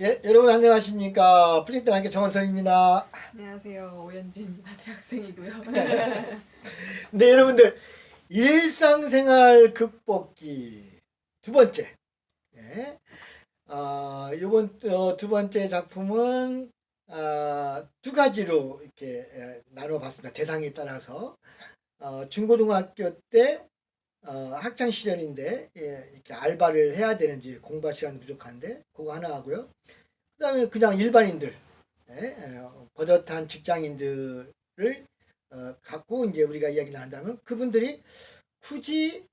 예, 여러분 안녕하십니까. 플린트 한개 정원성입니다. 안녕하세요 오연지입니다 대학생이고요 네, 여러분들 일상생활 극복기 두 번째. 예. 아, 요번 어, 두 번째 작품은 아, 두 가지로 이렇게 예, 나눠 봤습니다. 대상에 따라서 어, 중고등학교 때 어, 학창 시절인데 예, 이렇게 알바를 해야 되는지 공부할 시간 부족한데 그거 하나 하고요. 그다음에 그냥 일반인들 예, 예, 버젓한 직장인들을 어, 갖고 이제 우리가 이야기를 한다면 그분들이 굳이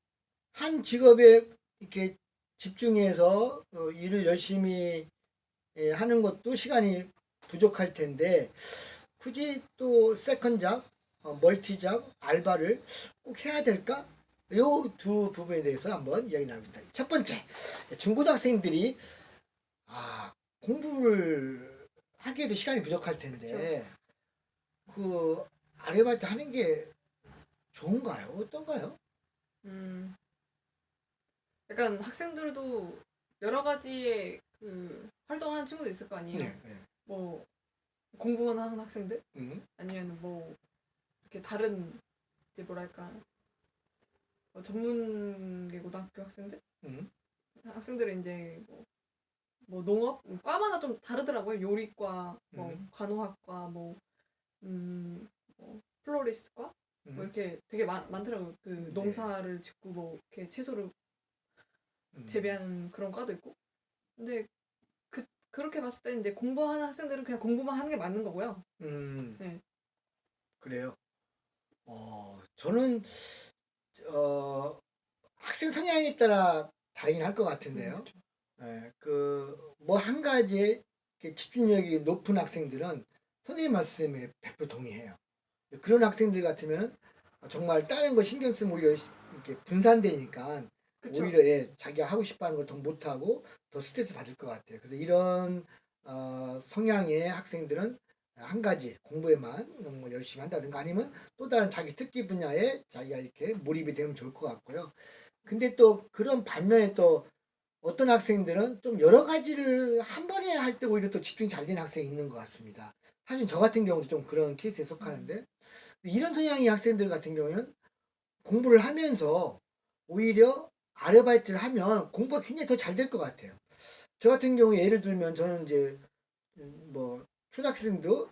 한 직업에 이렇게 집중해서 어, 일을 열심히 예, 하는 것도 시간이 부족할 텐데 굳이 또 세컨잡, 어, 멀티잡, 알바를 꼭 해야 될까? 요 두 부분에 대해서 한번 이야기 나눕니다. 첫 번째, 중고등학생들이 아 공부를 하기에도 시간이 부족할 텐데 그 아르바이트 하는 게 좋은가요? 어떤가요? 음 약간 학생들도 여러 가지의 그 활동하는 친구도 있을 거 아니에요 네. 뭐 공부만 하는 학생들 음, 아니면 뭐 이렇게 다른 이제 뭐랄까 뭐 전문계 고등학교 학생들 음, 학생들은 이제 뭐, 뭐 농업 과마다 좀 다르더라고요 요리과 뭐 음. 간호학과 뭐 음, 뭐 플로리스트과 음, 뭐 이렇게 되게 많, 많더라고요. 그 네. 농사를 짓고 뭐 이렇게 채소를 음. 재배하는 그런 과도 있고. 근데 그 그렇게 봤을 때 이제 공부하는 학생들은 그냥 공부만 하는 게 맞는 거고요. 음, 네. 그래요. 어, 저는 어, 학생 성향에 따라 다르긴 할 것 같은데요. 음, 그쵸. 예, 그뭐 한 가지에 집중력이 높은 학생들은 선생님 말씀에 100% 동의해요. 그런 학생들 같으면 정말 다른 거 신경 쓰면 오히려 이렇게 분산되니까 그쵸. 오히려 예, 자기가 하고 싶어 하는 걸 더 못하고 더 스트레스 받을 것 같아요. 그래서 이런 어, 성향의 학생들은 한 가지 공부에만 너무 열심히 한다든가 아니면 또 다른 자기 특기 분야에 자기가 이렇게 몰입이 되면 좋을 것 같고요. 근데 또 그런 반면에 또 어떤 학생들은 좀 여러 가지를 한 번에 할 때 오히려 또 집중이 잘 되는 학생이 있는 것 같습니다. 사실 저 같은 경우도 좀 그런 케이스에 속하는데 이런 성향의 학생들 같은 경우는 공부를 하면서 오히려 아르바이트를 하면 공부가 굉장히 더 잘 될 것 같아요. 저 같은 경우에 예를 들면 저는 이제 음, 뭐 초등학생도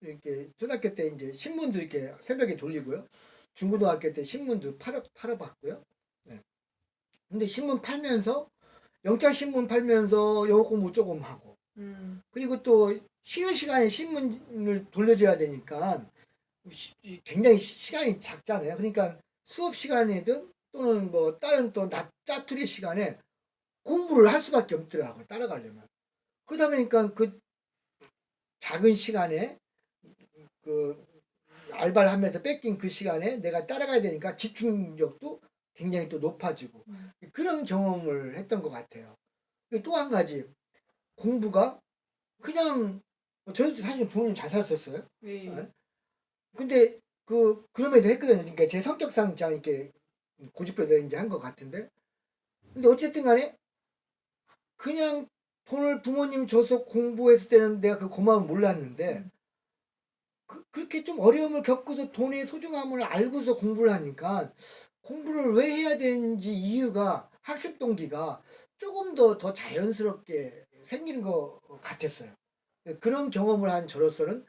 이렇게 초등학교 때 이제 신문도 이렇게 새벽에 돌리고요. 중고등학교 때 신문도 팔아 팔아봤고요. 네. 근데 신문 팔면서 영장 신문 팔면서 영어 공부 조금 하고 음, 그리고 또 쉬는 시간에 신문을 돌려줘야 되니까 시- 굉장히 시- 시간이 작잖아요. 그러니까 수업 시간에든 또는 뭐 다른 또 낮 짜투리 시간에 공부를 할 수밖에 없더라고요. 따라가려면. 그러다 보니까 그 작은 시간에 그 알바를 하면서 뺏긴 그 시간에 내가 따라가야 되니까 집중력도 굉장히 또 높아지고 음. 그런 경험을 했던 것 같아요. 또 한 가지 공부가 그냥 저희도 사실 부모님 잘 살았었어요. 네. 근데 그 그럼에도 했거든요. 그러니까 제 성격상 자 이렇게 고집해서 이제 한 것 같은데. 근데 어쨌든 간에 그냥 돈을 부모님 줘서 공부했을 때는 내가 그 고마움을 몰랐는데 음. 그, 그렇게 좀 어려움을 겪고서 돈의 소중함을 알고서 공부를 하니까 공부를 왜 해야 되는지 이유가 학습 동기가 조금 더 더 자연스럽게 생기는 것 같았어요. 그런 경험을 한 저로서는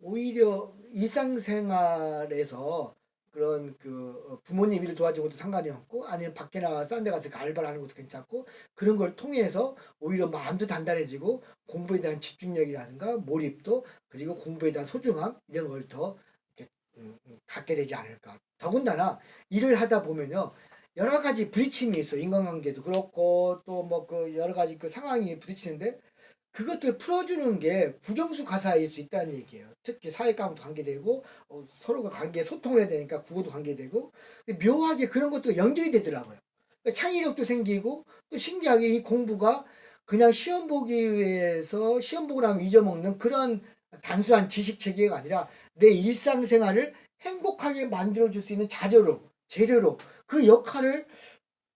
오히려 일상생활에서 그런 그 부모님 일을 도와주는 것도 상관이 없고 아니면 밖에 나가서 딴데 가서 그 알바를 하는 것도 괜찮고 그런 걸 통해서 오히려 마음도 단단해지고 공부에 대한 집중력이라든가 몰입도 그리고 공부에 대한 소중함 이런 걸 더 갖게 되지 않을까. 더군다나 일을 하다 보면요. 여러 가지 부딪힘이 있어. 인간관계도 그렇고 또 뭐 그 여러 가지 그 상황이 부딪히는데 그것들 풀어주는 게 부정수 가사일 수 있다는 얘기예요. 특히 사회과목도 관계되고 어, 서로가 관계 소통을 해야 되니까 국어도 관계되고 묘하게 그런 것도 연결이 되더라고요. 그러니까 창의력도 생기고 또 신기하게 이 공부가 그냥 시험 보기 위해서 시험 보고 나면 잊어먹는 그런 단순한 지식 체계가 아니라 내 일상생활을 행복하게 만들어줄 수 있는 자료로 재료로 그 역할을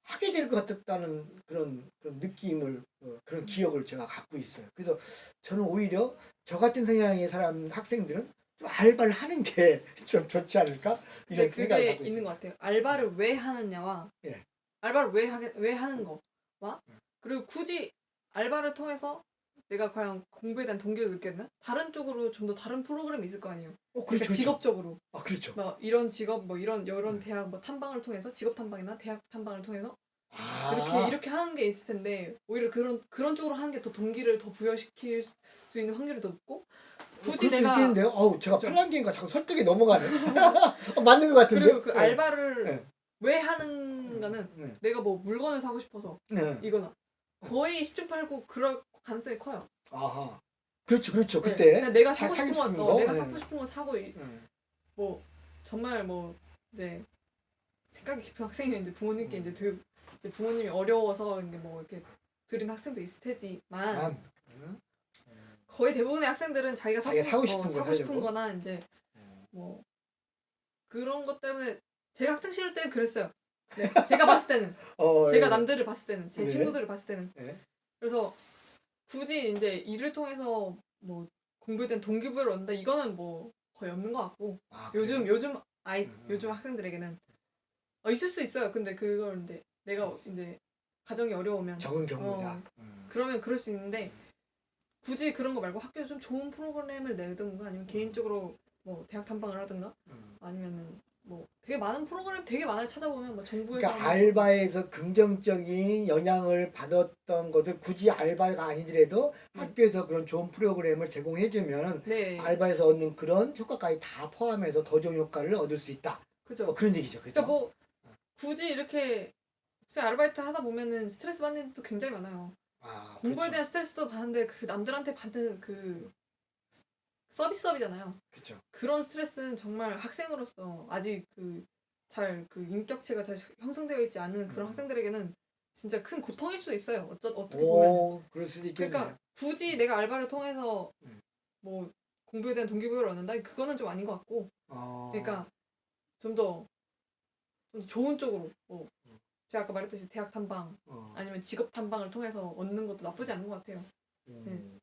하게 될 것 같았다는 그런, 그런 느낌을 어, 그런 기억을 제가 갖고 있어요. 그래서 저는 오히려 저 같은 성향의 사람 학생들은 좀 알바를 하는 게 좀 좋지 않을까 이런 근데 생각을 갖고 있는 있어요. 것 같아요. 알바를 왜 하느냐와 예. 알바를 왜 하게 왜 하는 거와 음. 그리고 굳이 알바를 통해서 내가 과연 공부에 대한 동기를 느꼈나? 다른 쪽으로 좀 더 다른 프로그램이 있을 거 아니에요. 어, 그러니까 그렇죠. 그렇죠. 직업적으로 아, 그렇죠. 뭐 이런 직업 뭐 이런 이런 음. 대학 뭐 탐방을 통해서 직업 탐방이나 대학 탐방을 통해서 아, 이렇게 이렇게 하는 게 있을 텐데 오히려 그런 그런 쪽으로 하는 게 더 동기를 더 부여시킬 수 있는 확률이 더 높고 굳이 그럴 수 내가 있겠는데요. 어우, 제가. 팔랑귀인가 자꾸 설득이 넘어가네. 어, 맞는 것 같은데. 그리고 그 네. 알바를 네. 왜 하는가는 네. 내가 뭐 물건을 사고 싶어서 네. 이거나 거의 10중 8구 그럴 가능성이 커요. 아하. 그렇죠, 그렇죠. 네, 그때 그냥 내가 사- 사고 사고 싶은 건 싶은 어, 거? 내가 네. 사고 싶은 건 사고 이- 음. 뭐 정말 뭐 이제 생각이 깊은 학생이면 이제 부모님께 음. 이제, 드, 이제 부모님이 어려워서 이게 뭐 이렇게 드린 학생도 있을 테지만 난, 음. 거의 대부분의 학생들은 자기가 사고, 자기가 사고 싶은 어, 걸 사고 싶은 하려고? 거나 이제 음. 뭐 그런 것 때문에 제가 학창 시절 때는 그랬어요. 네, 제가 봤을 때는 어, 제가 예. 남들을 봤을 때는 제 네. 친구들을 봤을 때는 네. 그래서 굳이 이제 일을 통해서 뭐 공부에 대한 동기부여를 얻는다 이거는 뭐 거의 없는 것 같고 아, 요즘 그래요? 요즘 아이 음. 요즘 학생들에게는 어, 있을 수 있어요. 근데 그걸 이제 내가 이제 가정이 어려우면 적은 경우다. 어. 음. 그러면 그럴 수 있는데 굳이 그런 거 말고 학교에 좀 좋은 프로그램을 내든가 아니면 개인적으로 뭐 대학 탐방을 하든가 음. 아니면은 뭐 되게 많은 프로그램 되게 많아요 찾아보면 뭐 정부에서 그러니까 알바에서 긍정적인 영향을 받았던 것을 굳이 알바가 아니더라도 음. 학교에서 그런 좋은 프로그램을 제공해주면 네 알바에서 얻는 그런 효과까지 다 포함해서 더 좋은 효과를 얻을 수 있다. 그죠 뭐 그런 얘기죠. 그죠? 그러니까 뭐 굳이 이렇게 아르바이트 하다 보면은 스트레스 받는 일도 굉장히 많아요 아, 공부에 그렇죠. 대한 스트레스도 받는데 그 남들한테 받는 그 서비스업이잖아요 그렇죠. 그런 스트레스는 정말 학생으로서 아직 그 잘 그 인격체가 잘 형성되어 있지 않은 그런 음. 학생들에게는 진짜 큰 고통일 수 있어요. 어쩌 어떻게 보면. 오, 그럴 수도 있겠네. 그러니까 굳이 내가 알바를 통해서 음. 뭐 공부에 대한 동기부여를 얻는다 그거는 좀 아닌 것 같고. 어, 그러니까 좀더 좀 더 좋은 쪽으로 뭐 음. 제가 아까 말했듯이 대학 탐방 어. 아니면 직업 탐방을 통해서 얻는 것도 나쁘지 않은 것 같아요. 음.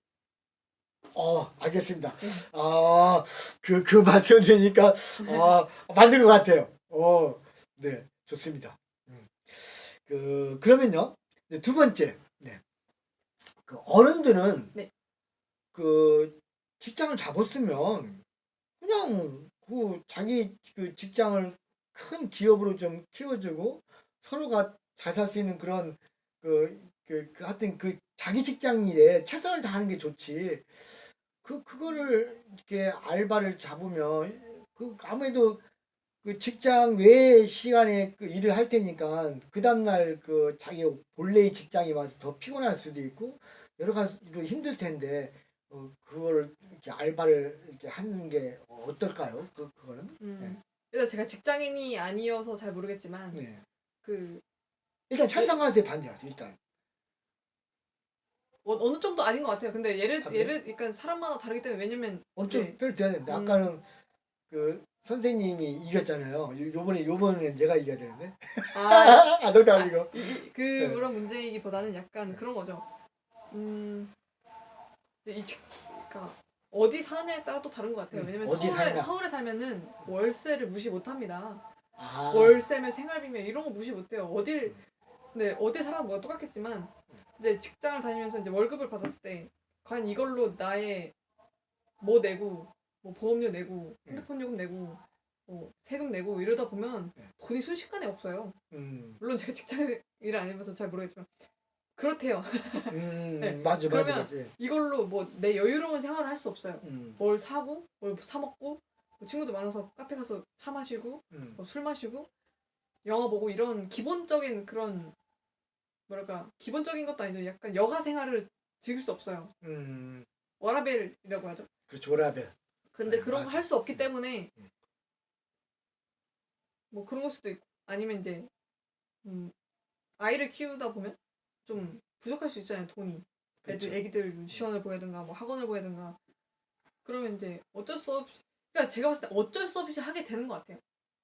어, 알겠습니다. 네. 아, 그, 그 들으니까, 아, 맞는 것 같아요. 어, 네, 좋습니다. 음. 그, 그러면요, 이제 두 번째, 네. 그 어른들은, 네. 그, 직장을 잡았으면, 그냥, 그, 자기 그 직장을 큰 기업으로 좀 키워주고, 서로가 잘 살 수 있는 그런, 그, 그, 그 하여튼 그 자기 직장 일에 최선을 다하는 게 좋지. 그 그거를 이렇게 알바를 잡으면 그 아무래도 그 직장 외의 시간에 그 일을 할 테니까 그 다음날 그 자기 본래의 직장이 와서 더 피곤할 수도 있고 여러 가지로 힘들 텐데 어, 그거를 이렇게 알바를 이렇게 하는 게 어떨까요? 그 그거는 음. 네. 일단 제가 직장인이 아니어서 잘 모르겠지만 네. 그 일단 찬성하세요 반대하세요 일단 어, 어느 정도 아닌 것 같아요. 근데 예를 아, 그래요? 예를 그러니까 사람마다 다르기 때문에 왜냐면 엄청 네. 별 돼야 되는데 음. 아까는 그 선생님이 이겼잖아요. 요- 요번에 요번에는 제가 이겨야 되는데 아 아 농담이고 이, 이, 그 네. 그런 문제이기보다는 약간 그런 거죠. 음, 이 직, 그러니까 어디 사느냐에 따라 또 다른 것 같아요. 음, 왜냐면 어디 서울에 사느냐. 서울에 살면은 월세를 무시 못합니다. 아, 월세며 생활비며 이런 거 무시 못해요. 어딜 음. 네 어디 살아도 뭐 똑같겠지만 이제 직장을 다니면서 이제 월급을 받았을 때 과연 이걸로 나의 뭐 내고 뭐 보험료 내고 음. 핸드폰 요금 내고 뭐 세금 내고 이러다 보면 네. 돈이 순식간에 없어요. 음, 물론 제가 직장 일을 안 해봐서 잘 모르겠지만 그렇대요. 음, 네. 맞아 맞아 그러면 맞아. 이걸로 뭐 내 여유로운 생활을 할 수 없어요. 음, 뭘 사고 뭘 사 먹고 뭐 친구들 많아서 카페 가서 차 마시고 음, 뭐 술 마시고 영화 보고 이런 기본적인 그런 뭐랄까 기본적인 것도 아니죠. 약간 여가 생활을 즐길 수 없어요. 음, 워라벨이라고 하죠. 그렇죠 오라벨. 근데 네, 그런 거 맞아. 할 수 없기 음. 때문에 음. 뭐 그런 걸 수도 있고 아니면 이제 음, 아이를 키우다 보면 좀 부족할 수 있잖아요 돈이 그렇죠. 애들 애기들 유치원을 보야든가 뭐 학원을 보야든가 그러면 이제 어쩔 수 없이 그러니까 제가 봤을 때 어쩔 수 없이 하게 되는 것 같아요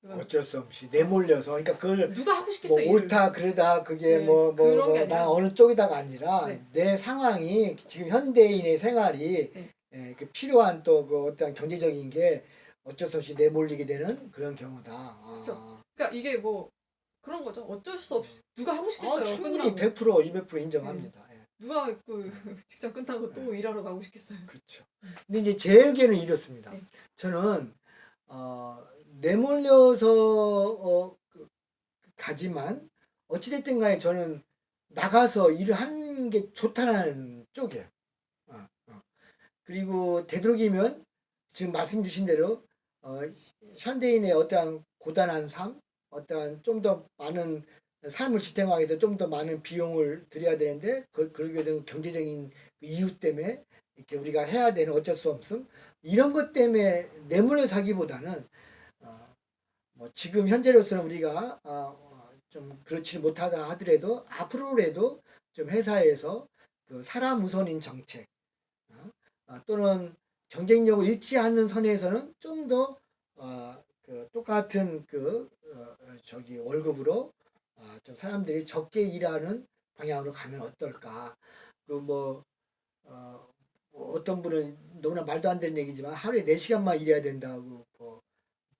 어쩔 수 없이 내몰려서 그러니까 그걸 누가 하고 싶겠어 뭐 일을. 옳다 그러다 그게 네, 뭐 뭐 그런 뭐게나 아니라- 어느 쪽이다가 아니라 네. 내 상황이 지금 현대인의 생활이 네. 예, 그 필요한 또 그 어떤 경제적인 게 어쩔 수 없이 내몰리게 되는 그런 경우다. 아, 그쵸. 그러니까 이게 뭐 그런 거죠. 어쩔 수 없이 누가 하고 싶겠어요. 아, 충분히 끝나고. 100% 200% 인정합니다. 예. 누가 그 직장 끝나고 또 일하러 가고 싶겠어요. 그렇죠. 근데 이제 제 의견은 이렇습니다. 네. 저는 어, 내몰려서 어, 그, 가지만 어찌됐든 간에 저는 나가서 일을 하는 게 좋다는 쪽이에요. 어, 어. 그리고 되도록이면 지금 말씀 주신 대로 어, 현대인의 어떠한 고단한 삶, 어떠한 좀 더 많은 삶을 지탱하기 위해서 좀 더 많은 비용을 들여야 되는데 그, 그러게 되면 경제적인 그 이유 때문에 이렇게 우리가 해야 되는 어쩔 수 없음 이런 것 때문에 내몰려 사기보다는 어, 뭐 지금 현재로서는 우리가 어, 어, 좀 그렇지 못하다 하더라도 앞으로라도 좀 회사에서 그 사람 우선인 정책 어, 어, 또는 경쟁력을 잃지 않는 선에서는 좀더 어, 그 똑같은 그 어, 어, 저기 월급으로 어, 좀 사람들이 적게 일하는 방향으로 가면 어떨까? 그뭐 어, 뭐 어떤 분은 너무나 말도 안 되는 얘기지만 하루에 4시간만 일해야 된다고 뭐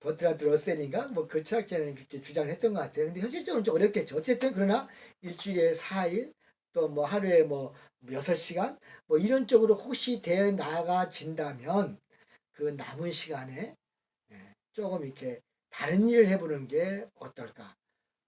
버트라드 러셀인가 뭐 그 철학자는 그렇게 주장했던 것 같아요. 근데 현실적으로 좀 어렵겠죠. 어쨌든 그러나 일주일에 4일 또 뭐 하루에 뭐 6시간 뭐 이런 쪽으로 혹시 되어 나가진다면 그 남은 시간에 예, 조금 이렇게 다른 일을 해보는 게 어떨까.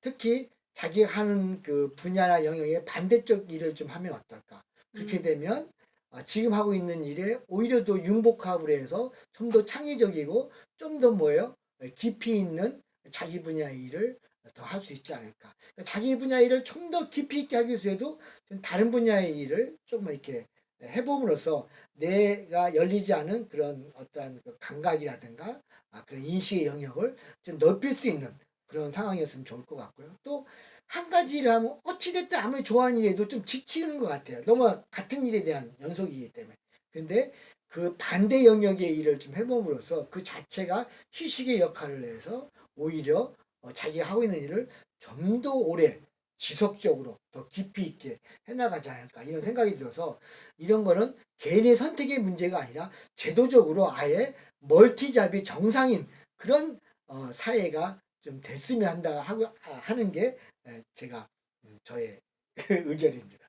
특히 자기가 하는 그 분야나 영역의 반대쪽 일을 좀 하면 어떨까. 그렇게 음. 되면 아, 지금 하고 있는 일에 오히려 더 융복합을 해서 좀 더 창의적이고 좀 더 뭐예요? 깊이 있는 자기 분야의 일을 더 할 수 있지 않을까. 그러니까 자기 분야 일을 좀 더 깊이 있게 하기 위해서도 좀 다른 분야의 일을 조금 이렇게 해봄으로써 내가 열리지 않은 그런 어떠한 그 감각이라든가 아, 그런 인식의 영역을 좀 넓힐 수 있는 그런 상황이었으면 좋을 것 같고요. 또 한 가지 일을 하면 어찌됐든 아무리 좋아하는 일에도 좀 지치는 것 같아요. 너무 같은 일에 대한 연속이기 때문에. 근데 그 반대 영역의 일을 좀 해봄으로써 그 자체가 휴식의 역할을 해서 오히려 어, 자기가 하고 있는 일을 좀 더 오래 지속적으로 더 깊이 있게 해나가지 않을까 이런 생각이 들어서 이런 거는 개인의 선택의 문제가 아니라 제도적으로 아예 멀티잡이 정상인 그런 어, 사회가 좀 됐으면 한다 하고 아, 하는 게 에, 제가 음, 저의 의견입니다.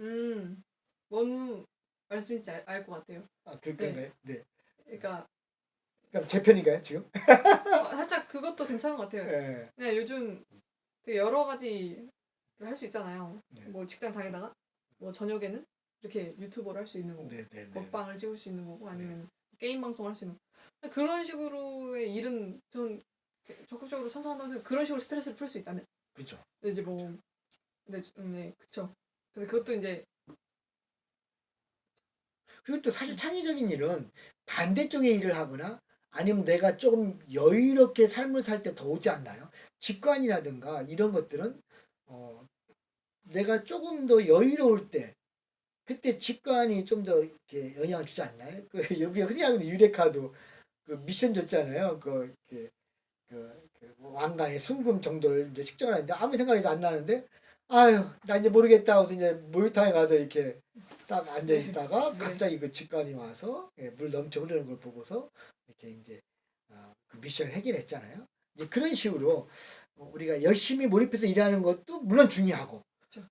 음, 뭔 말씀인지 알 것 같아요. 아 그런가요? 네. 그러니까 그럼 제 편인가요 지금? 어, 살짝 그것도 괜찮은 것 같아요. 네. 그냥 요즘 되게 여러 가지를 할 수 있잖아요. 네. 뭐 직장 다니다가 뭐 저녁에는 이렇게 유튜버를 할 수 있는 거고 네, 네, 네. 먹방을 찍을 수 있는 거고 아니면 게임 방송을 할 수 있는 거. 그런 식으로의 일은 전 적극적으로 찬성한다고 생각. 그런 식으로 스트레스를 풀 수 있다면. 그렇죠. 근데 이제 뭐 근데 음, 네 그쵸. 근데 그것도 이제 그리고 또 사실 창의적인 일은 반대쪽의 일을 하거나 아니면 내가 조금 여유롭게 삶을 살 때 더 오지 않나요? 직관이라든가 이런 것들은 어, 내가 조금 더 여유로울 때 그때 직관이 좀 더 이렇게 영향을 주지 않나요? 그 우리가 흔히 하는 유레카도 그 미션 줬잖아요. 그, 이렇게 그, 그 왕관의 순금 정도를 이제 측정을 하는데 아무 생각이 안 나는데 아유 나 이제 모르겠다 하고 이제 목욕탕에 가서 이렇게 딱 앉아 있다가 네. 갑자기 그 직관이 와서 예, 물 넘쳐 흐르는 걸 보고서 이렇게 이제 어, 그 미션을 해결했잖아요. 이제 그런 식으로 어, 우리가 열심히 몰입해서 일하는 것도 물론 중요하고.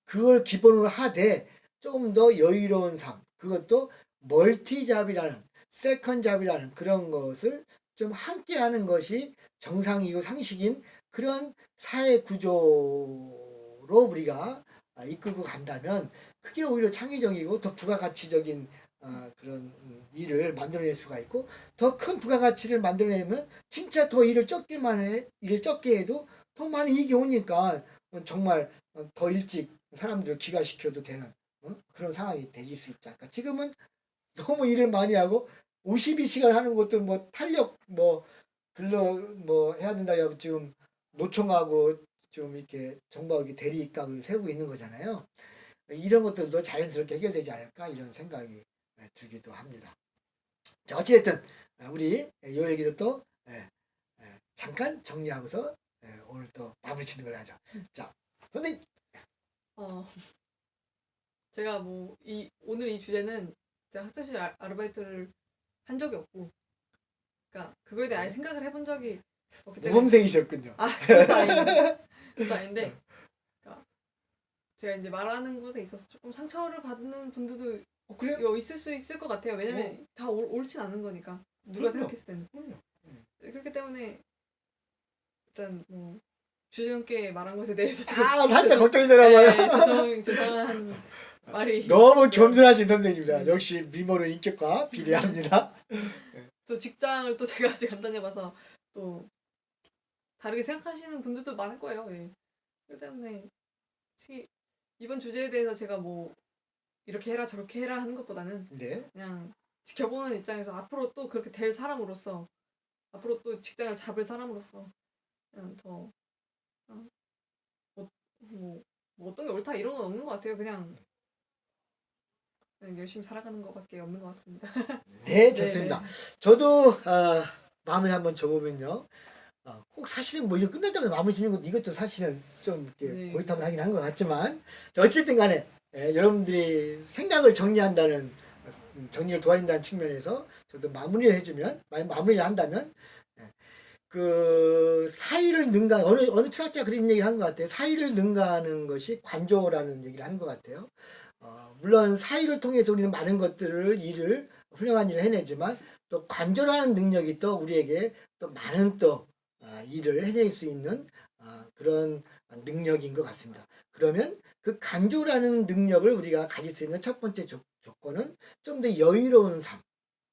그걸 기본으로 하되 조금 더 여유로운 삶 그것도 멀티잡이라는 세컨잡이라는 그런 것을 좀 함께 하는 것이 정상이고 상식인 그런 사회 구조 로 우리가 아, 이끌고 간다면 그게 오히려 창의적이고 더 부가가치적인 아, 그런 음, 일을 만들어낼 수가 있고 더 큰 부가가치를 만들어내면 진짜 더 일을 적게만 해 일을 적게 해도 더 많은 이익이 오니까 정말 어, 더 일찍 사람들을 귀가시켜도 되는 어? 그런 상황이 되실 수 있지 않을까 지금은 너무 일을 많이 하고 52시간 하는 것도 뭐 탄력 뭐 근로 뭐 해야 된다 고 지금 노총하고 좀 이렇게 이렇게 대리각을 세우고 있는 거잖아요. 이런 것들도 자연스럽게 해결되지 않을까 이런 생각이 들기도 합니다. 자 어찌됐든 우리 요 얘기도 또 예, 예, 잠깐 정리하고서 예, 오늘 또 마무리 짓는 걸 하죠. 자, 선생님. 어 제가 뭐 이 오늘 이 주제는 제가 학창시절 아- 아르바이트를 한 적이 없고 그러니까 그거에 대해 아예 생각을 해본 적이 없기 때문에 모범생이셨군요. 아 그것도 그 것도 아닌데 그러니까 제가 이제 말하는 것에 있어서 조금 상처를 받는 분들도 어, 그래요? 요 있을 수 있을 것 같아요. 왜냐면 다 옳, 옳진 않은 거니까 누가 그럼요. 생각했을 때는 그럼요. 그렇기 때문에 일단 뭐 주제넘게 말한 것에 대해서 아, 살짝 걱정이 되나 네, 봐요. 죄송 죄송한 말이 너무 겸손하신 선생님입니다. 음. 역시 미모는 인격과 비례합니다. 또 직장을 또 제가 아직 안 다녀봐서 또 다르게 생각하시는 분들도 많을 거예요. 예. 그렇기 때문에 이번 주제에 대해서 제가 뭐 이렇게 해라 저렇게 해라 하는 것보다는 네. 그냥 지켜보는 입장에서 앞으로 또 그렇게 될 사람으로서 앞으로 또 직장을 잡을 사람으로서 그냥 더 어, 뭐, 뭐, 뭐 어떤 게 옳다 이런 건 없는 것 같아요. 그냥, 그냥 열심히 살아가는 것밖에 없는 것 같습니다. 네, 좋습니다. 저도 어, 마음을 한번 줘보면요. 어, 꼭 사실은 뭐 이거 끝날 때마다 마무리 짓는 것도 이것도 사실은 좀 이렇게 네. 고리탐을 하긴 한 것 같지만 자, 어쨌든 간에 예, 여러분들이 생각을 정리한다는 음, 정리를 도와준다는 측면에서 저도 마무리를 해주면 마- 마무리를 한다면 예, 그 사의를 능가 어느 어느 철학자 그런 얘기를 한 것 같아요. 사의를 능가하는 것이 관조라는 얘기를 한 것 같아요. 어, 물론 사의를 통해서 우리는 많은 것들을 일을 훌륭한 일을 해내지만 또 관조라는 능력이 또 우리에게 또 많은 또 아, 일을 해낼 수 있는 아, 그런 능력인 것 같습니다. 그러면 그 간조라는 능력을 우리가 가질 수 있는 첫 번째 조, 조건은 좀 더 여유로운 삶,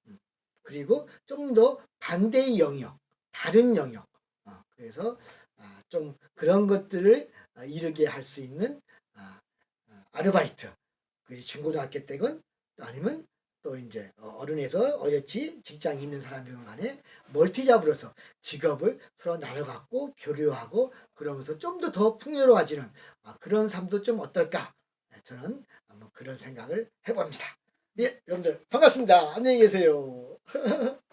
음, 그리고 좀 더 반대의 영역, 다른 영역. 어, 그래서 아, 좀 그런 것들을 아, 이루게 할 수 있는 아, 아, 아르바이트, 그 중고등학교 때건 또 아니면 또 이제 어, 어른에서 어여치 직장이 있는 사람이건 간에 멀티잡으로서 직업을 서로 나눠 갖고 교류하고 그러면서 좀 더 더 풍요로워지는 아, 그런 삶도 좀 어떨까 네, 저는 한번 그런 생각을 해봅니다. 예, 여러분들 반갑습니다. 안녕히 계세요.